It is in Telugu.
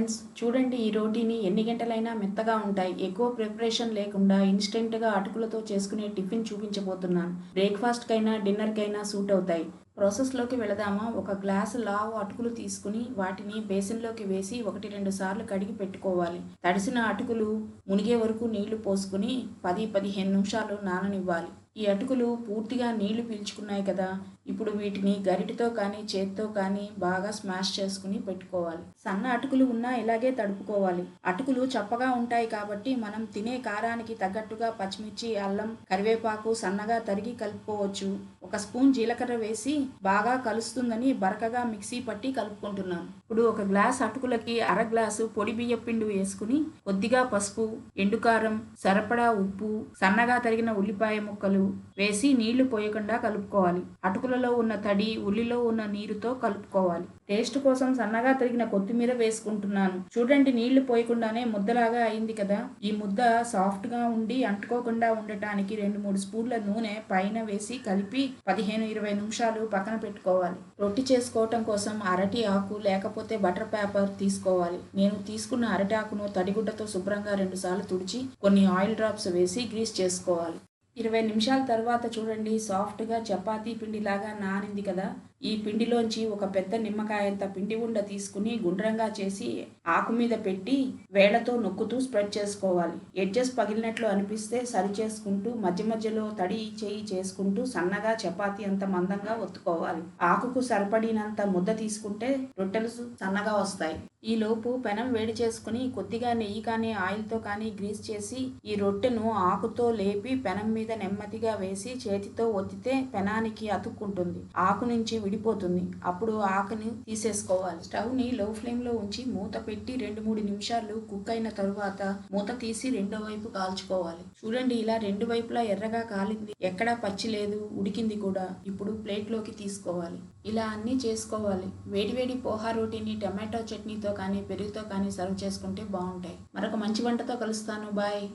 ఫ్రెండ్స్ చూడండి ఈ రోటీని ఎన్ని గంటలైనా మెత్తగా ఉంటాయి. ఎక్కువ ప్రిపరేషన్ లేకుండా ఇన్స్టెంట్గా అటుకులతో చేసుకునే టిఫిన్ చూపించబోతున్నాను. బ్రేక్ఫాస్ట్కైనా డిన్నర్కైనా సూట్ అవుతాయి. ప్రాసెస్లోకి వెళదామా? ఒక గ్లాసు లావు అటుకులు తీసుకుని వాటిని బేసిన్లోకి వేసి ఒకటి రెండు సార్లు కడిగి పెట్టుకోవాలి. తడిసిన అటుకులు మునిగే వరకు నీళ్ళు పోసుకుని పది పదిహేను నిమిషాలు నాననివ్వాలి. ఈ అటుకులు పూర్తిగా నీళ్ళు పీల్చుకున్నాయి కదా. ఇప్పుడు వీటిని గరిటతో కానీ చేత్తో కానీ బాగా స్మాష్ చేసుకుని పెట్టుకోవాలి. సన్న అటుకులు ఉన్నా ఇలాగే తడుపుకోవాలి. అటుకులు చప్పగా ఉంటాయి కాబట్టి మనం తినే కారానికి తగ్గట్టుగా పచ్చిమిర్చి అల్లం కరివేపాకు సన్నగా తరిగి కలుపుకోవచ్చు. ఒక స్పూన్ జీలకర్ర వేసి బాగా కలుస్తుందని బరకగా మిక్సీ పట్టి కలుపుకుంటున్నాను ఇప్పుడు ఒక గ్లాస్ అటుకులకి అర గ్లాసు పొడి బియ్యం పిండి వేసుకుని కొద్దిగా పసుపు ఎండుకారం సరపడా ఉప్పు సన్నగా తరిగిన ఉల్లిపాయ ముక్కలు వేసి నీళ్ళు పోయకుండా కలుపుకోవాలి. అటుకులలో ఉన్న తడి ఉల్లిలో ఉన్న నీరుతో కలుపుకోవాలి. టేస్ట్ కోసం సన్నగా తరిగిన కొత్తిమీర వేసుకుంటున్నాను. చూడండి నీళ్ళు పోయకుండానే ముద్దలాగా అయింది కదా. ఈ ముద్ద సాఫ్ట్గా ఉండి అంటుకోకుండా ఉండటానికి రెండు మూడు స్పూన్ల నూనె పైన వేసి కలిపి పదిహేను ఇరవై నిమిషాలు పక్కన పెట్టుకోవాలి. రొట్టి చేసుకోవటం కోసం అరటి ఆకు లేకపోతే బటర్ పేపర్ తీసుకోవాలి. నేను తీసుకున్న అరటి ఆకును తడిగుడ్డతో శుభ్రంగా రెండుసార్లు తుడిచి కొన్ని ఆయిల్ డ్రాప్స్ వేసి గ్రీస్ చేసుకోవాలి. ఇరవై నిమిషాల తర్వాత చూడండి సాఫ్ట్గా చపాతీ పిండిలాగా నానింది కదా. ఈ పిండిలోంచి ఒక పెద్ద నిమ్మకాయంత పిండి ఉండ తీసుకుని గుండ్రంగా చేసి ఆకు మీద పెట్టి వేళ్ళతో నొక్కుతూ స్ప్రెడ్ చేసుకోవాలి. ఎడ్జెస్ పగిలినట్లు అనిపిస్తే సరి చేసుకుంటూ మధ్య మధ్యలో తడి చేయి చేసుకుంటూ సన్నగా చపాతీ అంత మందంగా ఒత్తుకోవాలి. ఆకుకు సరిపడినంత ముద్ద తీసుకుంటే రొట్టెలు సన్నగా వస్తాయి. ఈ లోపు పెనం వేడి చేసుకుని కొద్దిగా నెయ్యి కానీ ఆయిల్తో కానీ గ్రీస్ చేసి ఈ రొట్టెను ఆకుతో లేపి పెనం మీద నెమ్మదిగా వేసి చేతితో ఒత్తితే పెనానికి అతుక్కుంటుంది. ఆకు నుంచి విడిపోతుంది. అప్పుడు ఆకుని తీసేసుకోవాలి. స్టవ్ని లో ఫ్లేమ్లో ఉంచి మూత పెట్టి రెండు మూడు నిమిషాలు కుక్ అయిన తరువాత మూత తీసి రెండో వైపు కాల్చుకోవాలి. చూడండి ఇలా రెండు వైపులా ఎర్రగా కాలింది. ఎక్కడా పచ్చి లేదు ఉడికింది కూడా. ఇప్పుడు ప్లేట్లోకి తీసుకోవాలి. ఇలా అన్నీ చేసుకోవాలి. వేడివేడి పోహా రోటీని టమాటో చట్నీతో కానీ పెరుగుతో కానీ సర్వ్ చేసుకుంటే బాగుంటాయి. మరొక మంచి వంటతో కలుస్తాను. బాయ్.